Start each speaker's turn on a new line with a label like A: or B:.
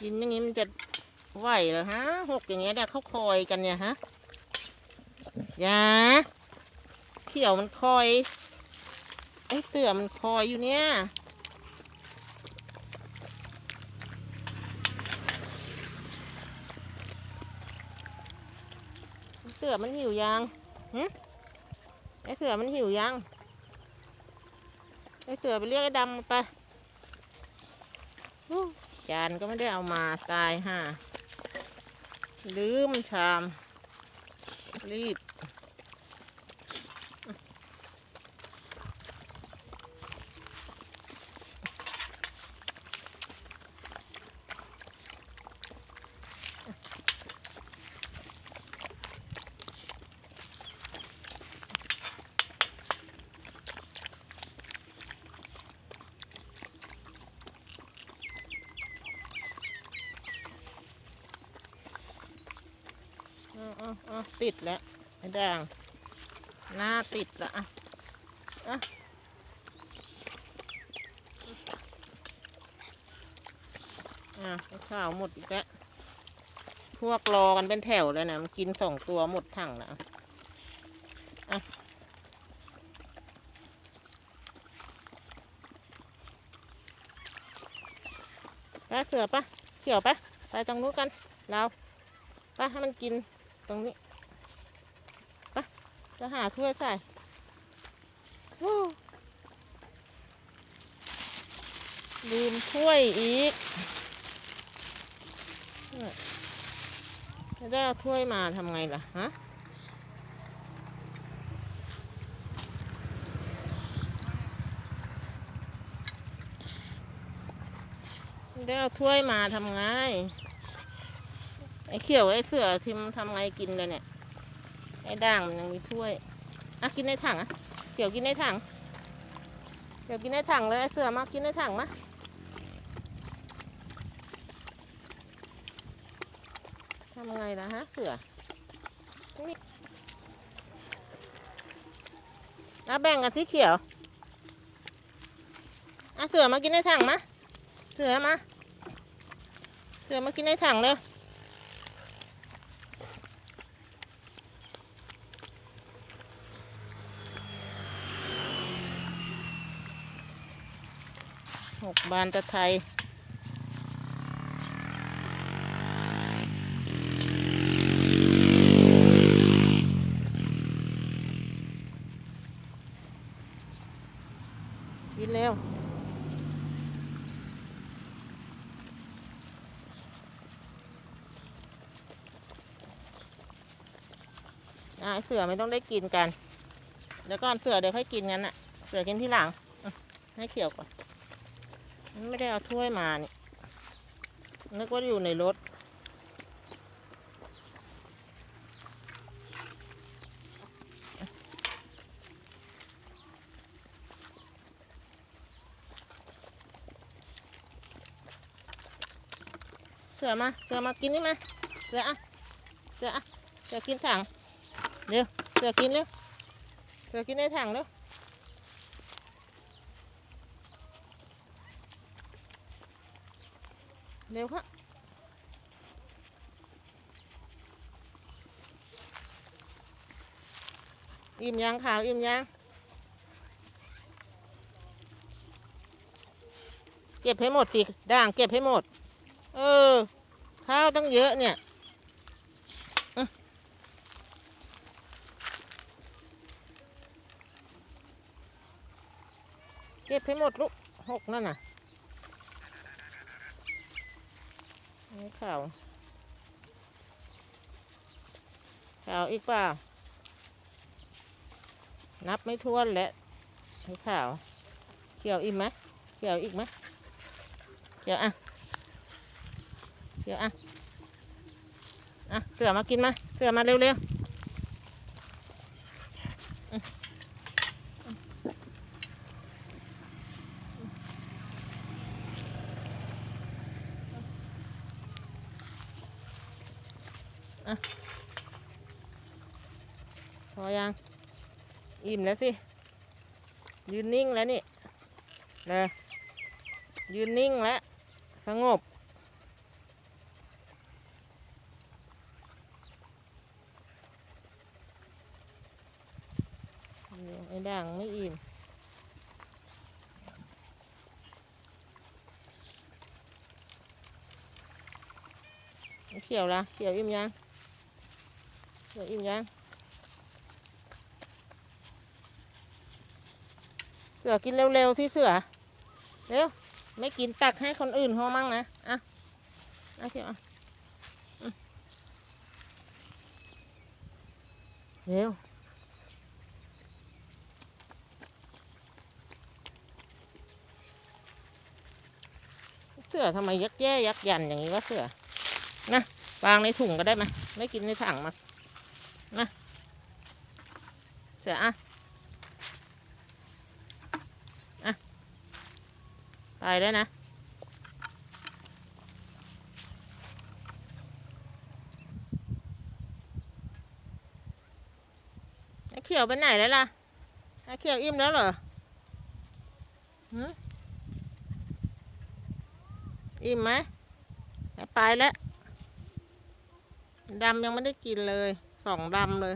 A: กินอย่างนี้มันจะไหวเหรอฮะหกอย่างเงี้ยเนี่ยเขาคอยกันเนี่ยฮะยาเขียวมันคอยไอ้เสือมันคอยอยู่เนี่ยเสือมันหิวยังหึไอ้เสือมันหิวยังไอ้เสือไปเรียกไอ้ดำมาไปอ จานก็ไม่ได้เอามาตายห่าลืมชาม รีบ ออติดแล้วไอ้ด่าง หน้าติดละอะอะอะข้าวหมดอีกแล้วพวกรอกันเป็นแถวเลยนะมันกินสองตัวหมดถังแล้วอะไปเสือปะเขียวปะไปตรงนู้นกัน เราไปให้มันกิน ตรงนี้จะหาถ้วยใส่ลืมถ้วยอีกจะได้เอาถ้วยมาทำไงล่ะฮะได้เอาถ้วยมาทำไง ไอ้เขียวไอ้เสือทิมทำไงกินเลยเนี่ย ไอ้ด่างมันยังมีถ้วย อะกินในถังอะเดี๋ยวกินในถังเดี๋ยวกินในถังเลยไอ้เสือมากินในถังมาทำไงล่ะฮะเสือนี่อะแบ่งกันสีเขียวอะเสือมากินในถังมาเสือมา เสือมากินในถังเร็ว หกบานตะไทยกินเร็วนายเสือไม่ต้องได้กินกันเดี๋ยวก่อนเสือเดี๋ยวค่อยกินกันน่ะเสือกินที่หลังให้เขียวก่อน ไม่ได้เอาถ้วยมานี่นึกว่าอยู่ในรถ เสือมา เสือมากินนี่มา เสืออะเสืออะเสือกินถัง เร็ว เสือกินเร็ว เสือกินในถังเร็ว เร็วค่ะอิ่มยังขาวอิ่มยังเก็บให้หมดสิด่างเก็บให้หมด เออ ข้าวตั้งเยอะเนี่ยเก็บให้หมดลูกหกนั่นน่ะ นี่ข่าวข่าวอีกเปล่า นับไม่ท้วนและนี่ข่าว เขียวอีกไหมเขียวอีกไหมเขียวอะเขียวอะ อะเสือมากินมาเสือมาเร็วๆ อพอยัง อิ่มแล้วสิ ยืนนิ่งแล้วนี่เลยยืนนิ่งแล้ว สงบ ไอ้ด่างไม่อิ่มเขียวละเขียวอิ่มยัง เขียวอิ่มยังเสือกินเร็วๆสิเสือ เร็ว ไม่กินตักให้คนอื่นเขามั่งนะ อะอะเขียวอะเร็วเสือทำไมยักแย่ยักยันอย่างนี้วะเสือ นะวางในถุงก็ได้ไหมไม่กินในถังมา นะเสืออะอะไปได้นะไอ้เขียวไปไหนแล้วล่ะไอ้เขียวอิ่มแล้วเหรอหืมอิ่มไหมไปแล้วดำยังไม่ได้กินเลย สองดำเลย